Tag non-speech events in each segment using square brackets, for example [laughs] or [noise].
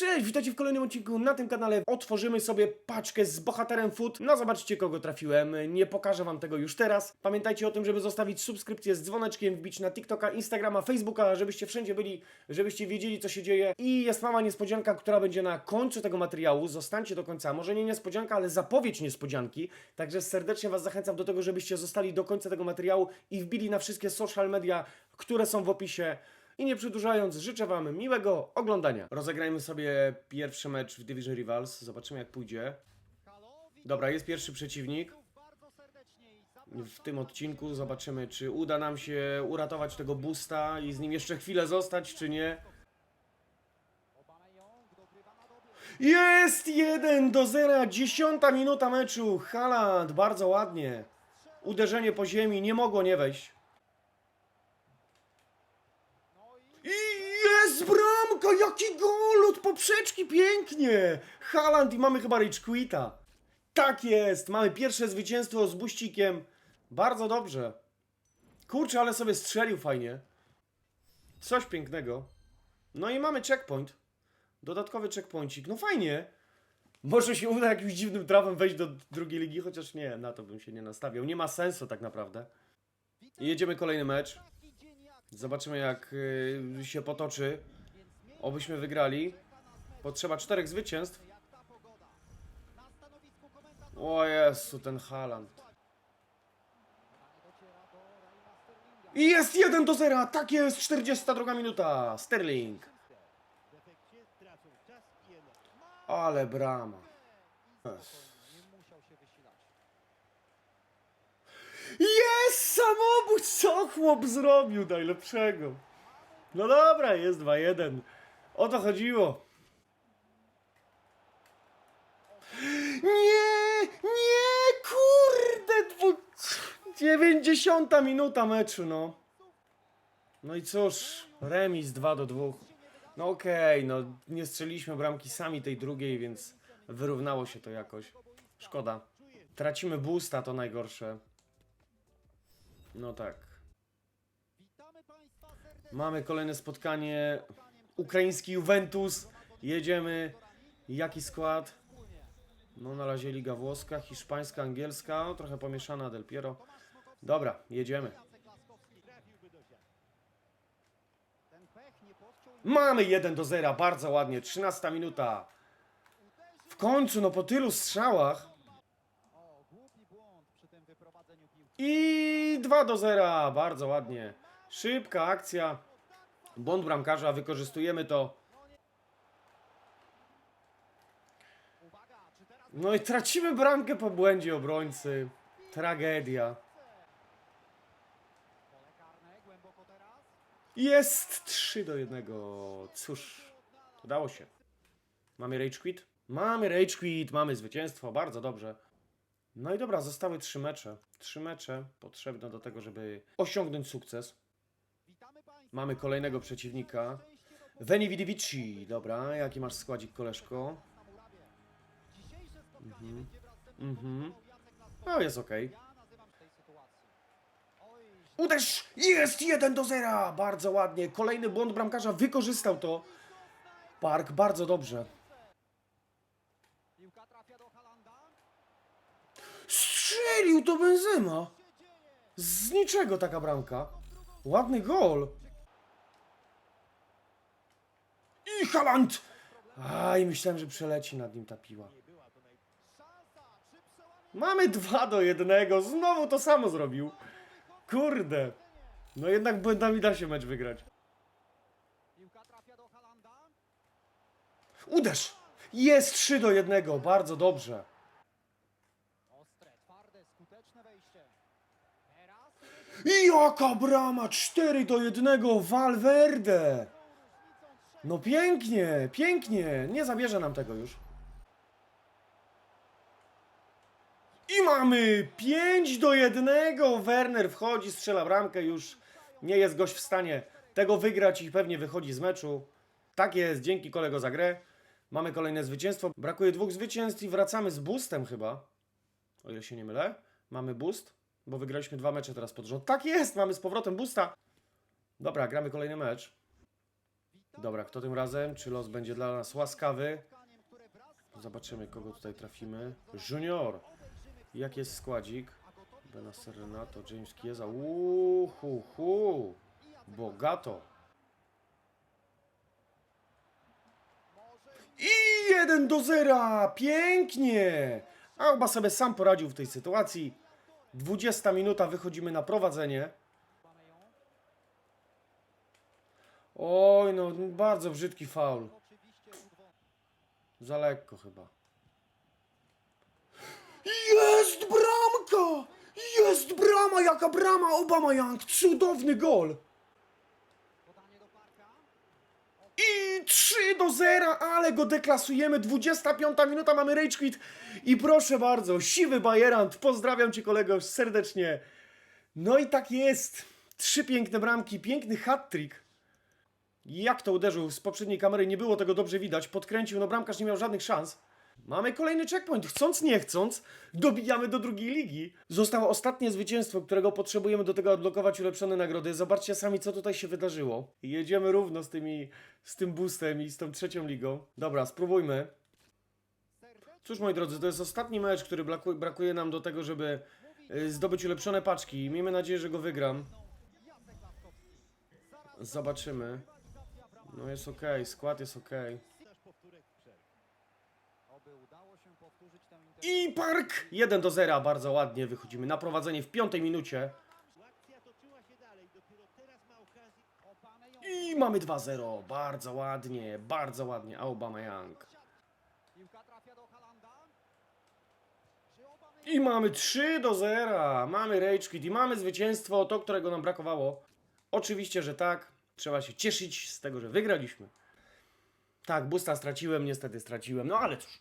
Cześć, witajcie w kolejnym odcinku na tym kanale. Otworzymy sobie paczkę z bohaterem food. No zobaczcie kogo trafiłem. Nie pokażę wam tego już teraz. Pamiętajcie o tym, żeby zostawić subskrypcję z dzwoneczkiem, wbić na TikToka, Instagrama, Facebooka, żebyście wszędzie byli, żebyście wiedzieli co się dzieje. I jest mała niespodzianka, która będzie na końcu tego materiału. Zostańcie do końca. Może nie niespodzianka, ale zapowiedź niespodzianki. Także serdecznie was zachęcam do tego, żebyście zostali do końca tego materiału i wbili na wszystkie social media, które są w opisie. I nie przedłużając, życzę Wam miłego oglądania. Rozegrajmy sobie pierwszy mecz w Division Rivals. Zobaczymy jak pójdzie. Dobra, jest pierwszy przeciwnik. W tym odcinku zobaczymy, czy uda nam się uratować tego boosta i z nim jeszcze chwilę zostać, czy nie. Jest 1 do 0, dziesiąta minuta meczu. Haaland, bardzo ładnie. Uderzenie po ziemi, nie mogło nie wejść. I jest bramka! Jaki gol od poprzeczki! Pięknie! Haaland i mamy chyba Rage Quita. Tak jest! Mamy pierwsze zwycięstwo z buścikiem. Bardzo dobrze. Kurczę, ale sobie strzelił fajnie. Coś pięknego. No i mamy checkpoint. Dodatkowy checkpointik. No fajnie. Może się uda jakimś dziwnym trafem wejść do drugiej ligi, chociaż nie, na to bym się nie nastawiał. Nie ma sensu tak naprawdę. Jedziemy kolejny mecz. Zobaczymy jak y, się potoczy. Obyśmy wygrali. Potrzeba czterech zwycięstw. O Jezu, ten Haaland. I jest 1 do 0. Tak jest, 42 minuta. Sterling. Ale brama. Jest samobójstwo! Co chłop zrobił najlepszego? No dobra, jest 2-1. O to chodziło. Nie, nie, kurde, dwu... 90 minuta meczu, no. No i cóż, remis 2 do 2. No okej, no nie strzeliliśmy bramki sami tej drugiej, więc wyrównało się to jakoś. Szkoda. Tracimy boosta, to najgorsze. No tak. Mamy kolejne spotkanie. Ukraiński Juventus. Jedziemy. Jaki skład? No na razie Liga Włoska, hiszpańska, angielska. O, trochę pomieszana Del Piero. Dobra, jedziemy. Mamy 1 do 0, bardzo ładnie. 13 minuta. W końcu, no po tylu strzałach. I 2 do 0, bardzo ładnie. Szybka akcja. Błąd bramkarza, wykorzystujemy to. No i tracimy bramkę po błędzie obrońcy. Tragedia. Jest 3 do 1. Cóż, udało się. Mamy rage quit? Mamy rage quit, mamy zwycięstwo, bardzo dobrze. No i dobra, zostały trzy mecze. Trzy mecze potrzebne do tego, żeby osiągnąć sukces. Mamy kolejnego przeciwnika. Veni Vidi Vici. Dobra, jaki masz składzik, koleżko? Mhm. Mhm. No, jest okej. Uderz! Jest 1 do 0! Bardzo ładnie. Kolejny błąd bramkarza wykorzystał to. Park bardzo dobrze. Strzelił to Benzema! Z niczego taka bramka. Ładny gol. I Haaland! Aj, myślałem, że przeleci nad nim ta piła. Mamy 2 do 1. Znowu to samo zrobił. Kurde. No jednak błędami da się mecz wygrać. Uderz! Jest 3 do 1. Bardzo dobrze. I jaka brama! 4 do 1. Valverde! No pięknie, pięknie. Nie zabierze nam tego już. I mamy 5 do 1. Werner wchodzi, strzela bramkę już. Nie jest gość w stanie tego wygrać i pewnie wychodzi z meczu. Tak jest, dzięki kolego za grę. Mamy kolejne zwycięstwo. Brakuje dwóch zwycięstw i wracamy z boostem chyba. O ile się nie mylę. Mamy boost, bo wygraliśmy dwa mecze teraz pod rząd. Tak jest, mamy z powrotem boosta. Dobra, gramy kolejny mecz. Dobra, kto tym razem? Czy los będzie dla nas łaskawy? Zobaczymy, kogo tutaj trafimy. Junior! Jaki jest składzik? Benacer Renato, James Chiesa. Uhu, hu. Bogato. I 1 do 0! Pięknie! Alba sobie sam poradził w tej sytuacji. 20 minuta, wychodzimy na prowadzenie. Oj, no bardzo brzydki faul. Za lekko chyba. Jest bramka! Jest brama! Jaka brama! Obama Young! Cudowny gol! I 3 do 0, ale go deklasujemy. 25 minuta, mamy rage quit. I proszę bardzo, siwy Bajerant, pozdrawiam cię kolego serdecznie. No i tak jest. Trzy piękne bramki, piękny hat-trick. Jak to uderzył z poprzedniej kamery, nie było tego dobrze widać. Podkręcił, no bramkarz nie miał żadnych szans. Mamy kolejny checkpoint. Chcąc, nie chcąc, dobijamy do drugiej ligi. Zostało ostatnie zwycięstwo, którego potrzebujemy do tego odblokować ulepszone nagrody. Zobaczcie sami, co tutaj się wydarzyło. Jedziemy równo z, tymi, z tym boostem i z tą trzecią ligą. Dobra, spróbujmy. Cóż, moi drodzy, to jest ostatni mecz, który braku- brakuje nam do tego, żeby y, zdobyć ulepszone paczki. Miejmy nadzieję, że go wygram. Zobaczymy. No jest ok, skład jest ok. I park! 1 do 0, bardzo ładnie wychodzimy na prowadzenie w piątej minucie. I mamy 2-0, bardzo ładnie, bardzo ładnie, Aubameyang. Young. Obama I mamy 3 do 0, mamy rage i mamy zwycięstwo, to którego nam brakowało. Oczywiście, że tak, trzeba się cieszyć z tego, że wygraliśmy. Tak, busta straciłem, niestety straciłem, no ale cóż,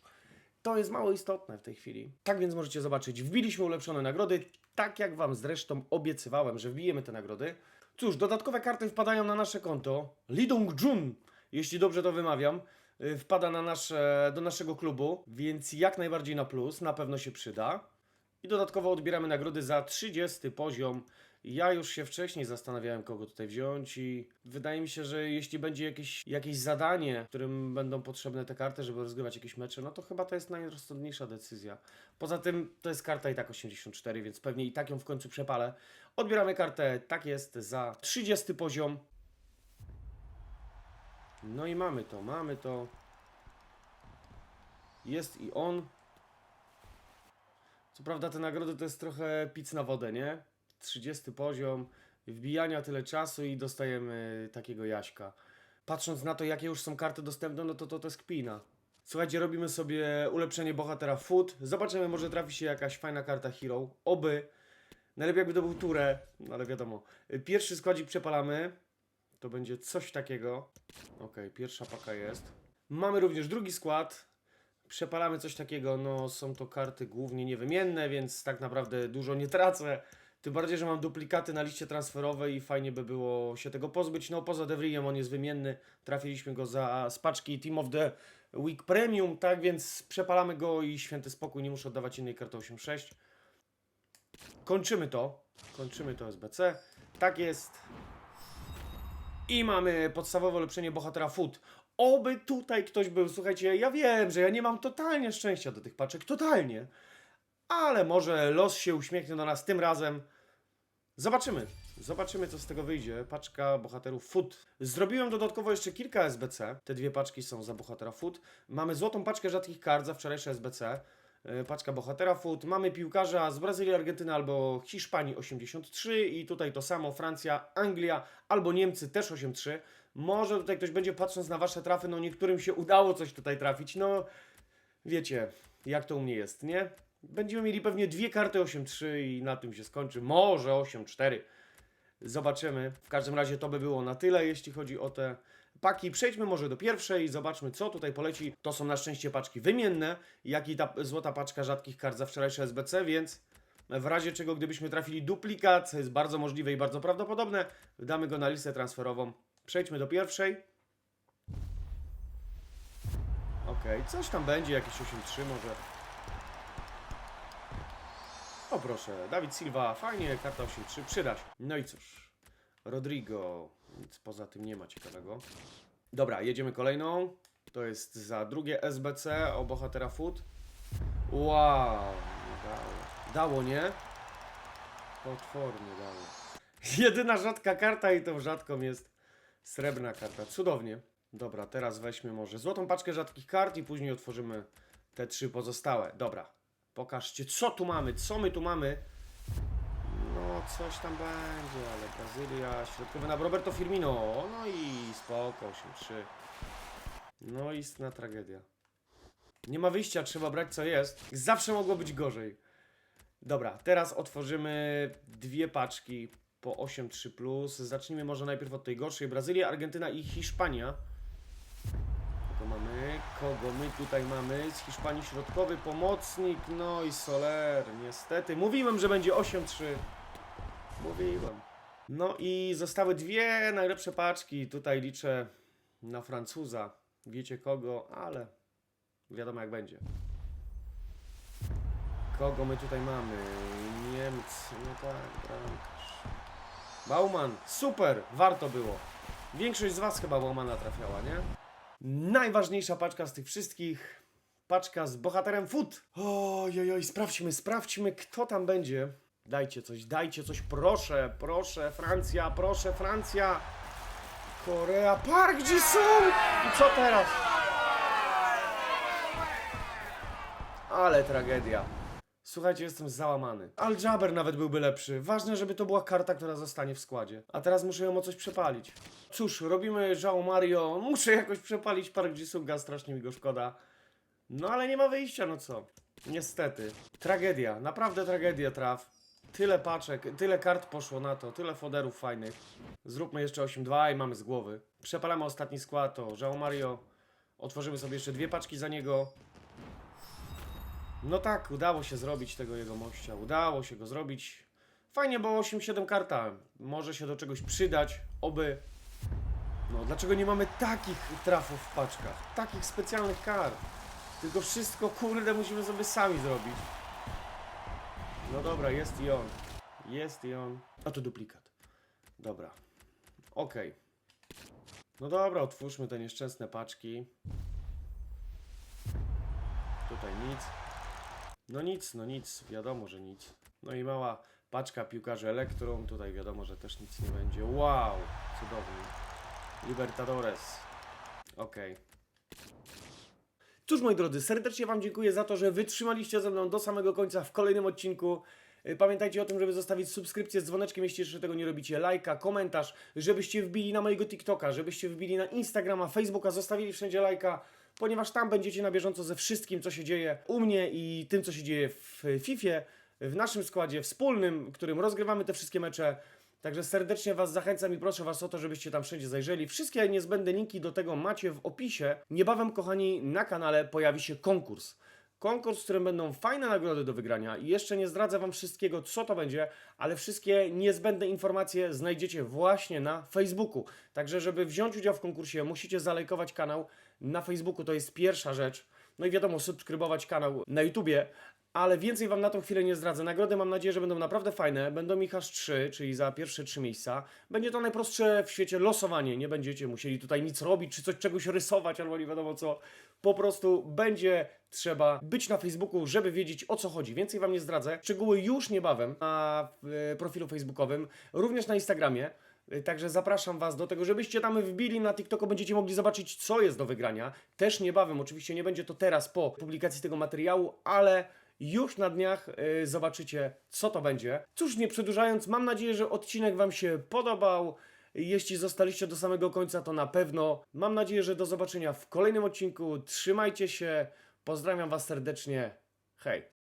to jest mało istotne w tej chwili. Tak więc możecie zobaczyć, wbiliśmy ulepszone nagrody, tak jak Wam zresztą obiecywałem, że wbijemy te nagrody. Cóż, dodatkowe karty wpadają na nasze konto. Lidong Jun, jeśli dobrze to wymawiam, y, wpada na nasze, do naszego klubu, więc jak najbardziej na plus, na pewno się przyda. I dodatkowo odbieramy nagrody za 30 poziom. Ja już się wcześniej zastanawiałem, kogo tutaj wziąć i wydaje mi się, że jeśli będzie jakieś, jakieś zadanie, którym będą potrzebne te karty, żeby rozgrywać jakieś mecze, no to chyba to jest najrozsądniejsza decyzja. Poza tym to jest karta i tak 84, więc pewnie i tak ją w końcu przepalę. Odbieramy kartę, tak jest, za 30 poziom. No i mamy to, mamy to. Jest i on. Co prawda te nagrody to jest trochę pic na wodę, nie? 30 poziom, wbijania tyle czasu i dostajemy takiego Jaśka. Patrząc na to, jakie już są karty dostępne, no to to, to jest kpina. Słuchajcie, robimy sobie ulepszenie bohatera Food. Zobaczymy, może trafi się jakaś fajna karta Hero. Oby. Najlepiej jakby to był Ture, ale wiadomo. Pierwszy składzik przepalamy. To będzie coś takiego. Ok, pierwsza paka jest. Mamy również drugi skład. Przepalamy coś takiego, no są to karty głównie niewymienne, więc tak naprawdę dużo nie tracę. Tym bardziej, że mam duplikaty na liście transferowej i fajnie by było się tego pozbyć. No poza Devrijem on jest wymienny, trafiliśmy go za spaczki Team of the Week Premium, tak więc przepalamy go i święty spokój, nie muszę oddawać innej karty 8-6. Kończymy to, kończymy to SBC, tak jest. I mamy podstawowe ulepszenie bohatera Food. Oby tutaj ktoś był, słuchajcie, ja wiem, że ja nie mam totalnie szczęścia do tych paczek, totalnie. Ale może los się uśmiechnie do nas tym razem. Zobaczymy. Zobaczymy, co z tego wyjdzie. Paczka bohaterów Food. Zrobiłem dodatkowo jeszcze kilka SBC. Te dwie paczki są za bohatera Food. Mamy złotą paczkę rzadkich kart za wczorajsze SBC. Yy, Paczka bohatera Food. Mamy piłkarza z Brazylii, Argentyny albo Hiszpanii 83 i tutaj to samo Francja, Anglia albo Niemcy też 83. Może tutaj ktoś będzie patrząc na wasze trafy, no niektórym się udało coś tutaj trafić. No wiecie, jak to u mnie jest, nie? Będziemy mieli pewnie dwie karty 8-3 i na tym się skończy. Może 8-4. Zobaczymy. W każdym razie to by było na tyle, jeśli chodzi o te paki. Przejdźmy może do pierwszej i zobaczmy, co tutaj poleci. To są na szczęście paczki wymienne, jak i ta złota paczka rzadkich kart za wczorajsze SBC, więc w razie czego, gdybyśmy trafili duplikat, co jest bardzo możliwe i bardzo prawdopodobne, damy go na listę transferową. Przejdźmy do pierwszej. Okej, coś tam będzie, jakieś 8-3 może. O proszę, Dawid Silva, fajnie, karta 8-3, przyda się. No i cóż, Rodrigo, nic poza tym nie ma ciekawego. Dobra, jedziemy kolejną. To jest za drugie SBC o bohatera Food. Wow, dało. Dało, nie? Potwornie dało. [laughs] Jedyna rzadka karta i tą rzadką jest srebrna karta. Cudownie. Dobra, teraz weźmy może złotą paczkę rzadkich kart i później otworzymy te trzy pozostałe. Dobra, pokażcie co tu mamy, co my tu mamy. No, coś tam będzie, ale Brazylia, środkowy na Roberto Firmino. No i spoko, 8-3. No istna tragedia. Nie ma wyjścia, trzeba brać co jest. Zawsze mogło być gorzej. Dobra, teraz otworzymy dwie paczki po 8-3. plus. Zacznijmy może najpierw od tej gorszej. Brazylia, Argentyna i Hiszpania. Mamy? Kogo my tutaj mamy? Z Hiszpanii środkowy pomocnik. No i Soler. Niestety. Mówiłem, że będzie 8-3. Mówiłem. No i zostały dwie najlepsze paczki. Tutaj liczę na Francuza. Wiecie kogo, ale wiadomo jak będzie. Kogo my tutaj mamy? Niemcy, no tak, bramkarz. Bauman, super, warto było. Większość z Was chyba Baumana trafiała, nie? Najważniejsza paczka z tych wszystkich. Paczka z bohaterem Foot. Ojojoj, sprawdźmy, sprawdźmy, kto tam będzie. Dajcie coś, dajcie coś, proszę, proszę, Francja, proszę, Francja. Korea, Park Ji-sung! I co teraz? Ale tragedia. Słuchajcie, jestem załamany. Al Jaber nawet byłby lepszy. Ważne, żeby to była karta, która zostanie w składzie. A teraz muszę ją o coś przepalić. Cóż, robimy João Mario. Muszę jakoś przepalić Park Ji-sunga, strasznie mi go szkoda. No ale nie ma wyjścia, no co? Niestety. Tragedia, naprawdę tragedia traf. Tyle paczek, tyle kart poszło na to, tyle foderów fajnych. Zróbmy jeszcze 8-2 i mamy z głowy. Przepalamy ostatni skład, to João Mario. Otworzymy sobie jeszcze dwie paczki za niego. No tak, udało się zrobić tego jego mościa. Udało się go zrobić. Fajnie, bo 8-7 karta. Może się do czegoś przydać. Oby. No, dlaczego nie mamy takich trafów w paczkach? Takich specjalnych kart. Tylko wszystko, kurde, musimy sobie sami zrobić. No dobra, jest i on. Jest i on. A to duplikat. Dobra. Okej. No dobra, otwórzmy te nieszczęsne paczki. Tutaj nic. No nic, no nic, wiadomo, że nic. No i mała paczka piłkarzy Elektrum, tutaj wiadomo, że też nic nie będzie. Wow, cudownie. Libertadores. Okej. Cóż, moi drodzy, serdecznie Wam dziękuję za to, że wytrzymaliście ze mną do samego końca w kolejnym odcinku. Y, Pamiętajcie o tym, żeby zostawić subskrypcję z dzwoneczkiem, jeśli jeszcze tego nie robicie, lajka, komentarz, żebyście wbili na mojego TikToka, żebyście wbili na Instagrama, Facebooka, zostawili wszędzie lajka, ponieważ tam będziecie na bieżąco ze wszystkim, co się dzieje u mnie i tym, co się dzieje w FIFA, w naszym składzie wspólnym, którym rozgrywamy te wszystkie mecze. Także serdecznie Was zachęcam i proszę Was o to, żebyście tam wszędzie zajrzeli. Wszystkie niezbędne linki do tego macie w opisie. Niebawem, kochani, na kanale pojawi się konkurs. Konkurs, w którym będą fajne nagrody do wygrania i jeszcze nie zdradzę Wam wszystkiego, co to będzie, ale wszystkie niezbędne informacje znajdziecie właśnie na Facebooku. Także, żeby wziąć udział w konkursie, musicie zalajkować kanał na Facebooku, to jest pierwsza rzecz. No i wiadomo, subskrybować kanał na YouTubie, ale więcej Wam na tą chwilę nie zdradzę. Nagrody mam nadzieję, że będą naprawdę fajne. Będą ich aż trzy, czyli za pierwsze trzy miejsca. Będzie to najprostsze w świecie losowanie. Nie będziecie musieli tutaj nic robić, czy coś czegoś rysować, albo nie wiadomo co. Po prostu będzie trzeba być na Facebooku, żeby wiedzieć o co chodzi. Więcej Wam nie zdradzę. Szczegóły już niebawem na e, profilu facebookowym, również na Instagramie. Y, Także zapraszam Was do tego, żebyście tam wbili na TikToku, będziecie mogli zobaczyć, co jest do wygrania. Też niebawem, oczywiście nie będzie to teraz po publikacji tego materiału, ale już na dniach y, zobaczycie, co to będzie. Cóż, nie przedłużając, mam nadzieję, że odcinek Wam się podobał. Jeśli zostaliście do samego końca, to na pewno. Mam nadzieję, że do zobaczenia w kolejnym odcinku. Trzymajcie się. Pozdrawiam Was serdecznie. Hej.